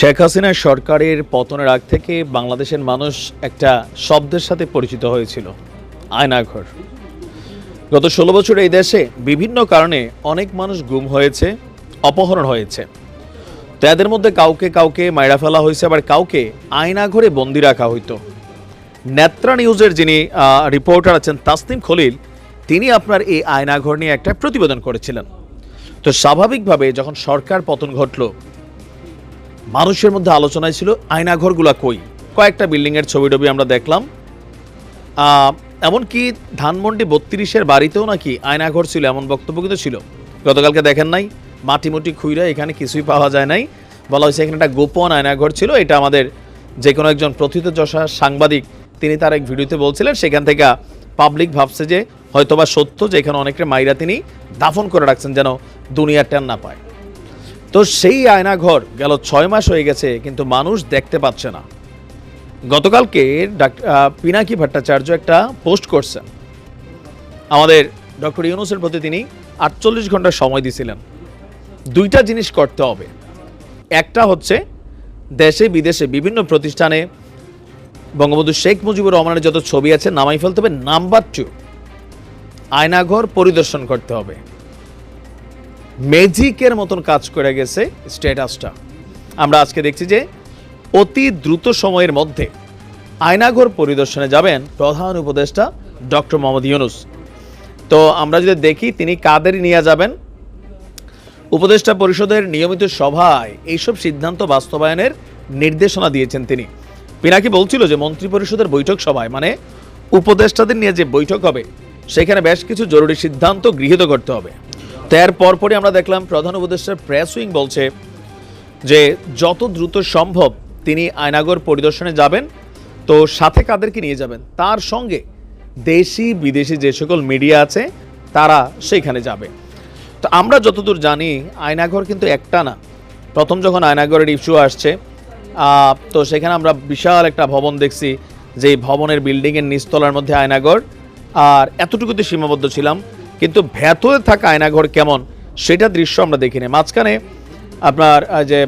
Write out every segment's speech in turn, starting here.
শেখ হাসিনার সরকারের পতনের আগ থেকে বাংলাদেশের মানুষ একটা শব্দের সাথে পরিচিত হয়েছিল, আয়নাঘর। গত ষোলো বছর এই দেশে বিভিন্ন কারণে অনেক মানুষ গুম হয়েছে, অপহরণ হয়েছে। তাদের মধ্যে কাউকে কাউকে মাইরা ফেলা হয়েছে, আবার কাউকে আয়নাঘরে বন্দি রাখা হইতো। নেত্রা নিউজের যিনি রিপোর্টার আছেন তাসনিম খলিল, তিনি আপনার এই আয়নাঘর নিয়ে একটা প্রতিবেদন করেছিলেন। তো স্বাভাবিকভাবে যখন সরকার পতন ঘটলো মানুষের মধ্যে আলোচনায় ছিল, আয়নাঘরগুলা কই? কয়েকটা বিল্ডিংয়ের ছবি টবি আমরা দেখলাম। এমনকি ধানমন্ডি বত্রিশের বাড়িতেও নাকি আয়নাঘর ছিল, এমন বক্তব্য কিন্তু ছিল। গতকালকে দেখেন নাই, মাটিমুটি খুইরা এখানে কিছুই পাওয়া যায় নাই। বলা হয়েছে এখানে একটা গোপন আয়নাঘর ছিল, এটা আমাদের যে কোনো একজন প্রথিতযশা সাংবাদিক, তিনি তার এক ভিডিওতে বলছিলেন, সেখান থেকে পাবলিক ভাবছে যে হয়তোবা সত্য যে এখানে অনেকের মাইরা তিনি দাফন করে রাখছেন যেন দুনিয়ার টান না পায়। তো সেই আয়নাঘর গেল ছয় মাস হয়ে গেছে, কিন্তু মানুষ দেখতে পাচ্ছে না। গতকালকে ডাক্তার পিনাকি ভট্টাচার্য একটা পোস্ট করছেন। আমাদের ডক্টর ইউনুসের প্রতি তিনি আটচল্লিশ ঘণ্টা সময় দিয়েছিলেন দুইটা জিনিস করতে হবে। একটা হচ্ছে দেশে বিদেশে বিভিন্ন প্রতিষ্ঠানে বঙ্গবন্ধু শেখ মুজিবুর রহমানের যত ছবি আছে, নামাই ফেলতে হবে। নাম্বার টু আয়নাঘর পরিদর্শন করতে হবে। ম্যাজিকের মতন কাজ করে গেছে স্ট্যাটাসটা। আমরা আজকে দেখছি যে অতি দ্রুত সময়ের মধ্যে আয়নাঘর পরিদর্শনে যাবেন প্রধান উপদেষ্টা ডক্টর মোহাম্মদ ইউনুস। তো আমরা যদি দেখি তিনি কাদের নিয়ে যাবেন? উপদেষ্টা পরিষদের নিয়মিত সভায় এইসব সিদ্ধান্ত বাস্তবায়নের নির্দেশনা দিয়েছেন তিনি। পিনাকি বলছিল যে মন্ত্রী পরিষদের বৈঠক সভায় মানে উপদেষ্টাদের নিয়ে যে বৈঠক হবে, সেখানে বেশ কিছু জরুরি সিদ্ধান্ত গৃহীত করতে হবে। তো এর পরপরই আমরা দেখলাম প্রধান উপদেষ্টার প্রেস উইং বলছে যে, যত দ্রুত সম্ভব তিনি আয়নাগর পরিদর্শনে যাবেন, তো সাথে কাদেরকে নিয়ে যাবেন? তার সঙ্গে দেশি, বিদেশি যে সকল মিডিয়া আছে, তারা সেইখানে যাবে। তো আমরা যতদূর জানি আয়নাঘর কিন্তু একটা না। প্রথম যখন আয়নাঘরের ইস্যু আসছে তো সেখানে আমরা বিশাল একটা ভবন দেখছি যে ভবনের বিল্ডিংয়ের নিচতলার মধ্যে আয়নাঘর আর এতটুকুতে সীমাবদ্ধ ছিলাম কিন্তু ভেতরে থাকা আয়নাঘর কেমন সেটা দৃশ্য আমরা দেখিনি। মাঝখানে আপনার যে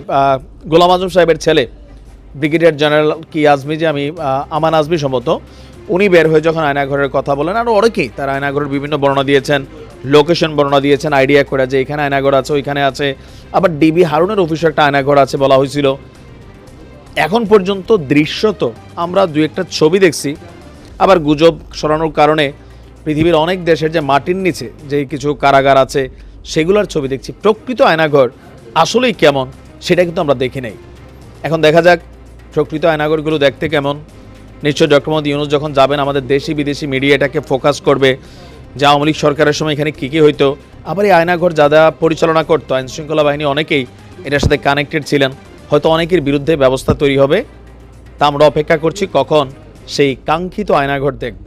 গোলাম আজম সাহেবের ছেলে, ব্রিগেডিয়ার জেনারেল কি আজমি যে আমি আমান আজমি সম্ভবত, উনি বের হয়ে যখন আয়নাঘরের কথা বলেন, আর অনেকেই তারা আয়নাঘরের বিভিন্ন বর্ণনা দিয়েছেন, লোকেশন বর্ণনা দিয়েছেন, আইডিয়া করে যে এখানে আয়নাঘর আছে, ওইখানে আছে। আবার ডিবি হারুনের অফিসে একটা আয়নাঘর আছে বলা হয়েছিল। এখন পর্যন্ত দৃশ্য তো আমরা দু একটা ছবি দেখছি, আবার গুজব সরানোর কারণে পৃথিবীর অনেক দেশের যে মাটির নিচে যে কিছু কারাগার আছে, সেগুলোর ছবি দেখছি। প্রকৃত আয়নাঘর আসলেই কেমন, সেটা কিন্তু আমরা দেখি নাই। এখন দেখা যাক প্রকৃত আয়নাঘরগুলো দেখতে কেমন। নিশ্চয় ডক্টর মোহাম্মদ ইউনুস যখন যাবেন, আমাদের দেশি বিদেশি মিডিয়া এটাকে ফোকাস করবে যে আওয়ামী লীগ সরকারের সময় এখানে কী কী হইতো। আবার এই আয়নাঘর যারা পরিচালনা করতো, আইন শৃঙ্খলা বাহিনী অনেকেই এটার সাথে কানেক্টেড ছিলেন। হয়তো অনেকের বিরুদ্ধে ব্যবস্থা তৈরি হবে। তা আমরা অপেক্ষা করছি কখন সেই কাঙ্ক্ষিত আয়নাঘর দেখব।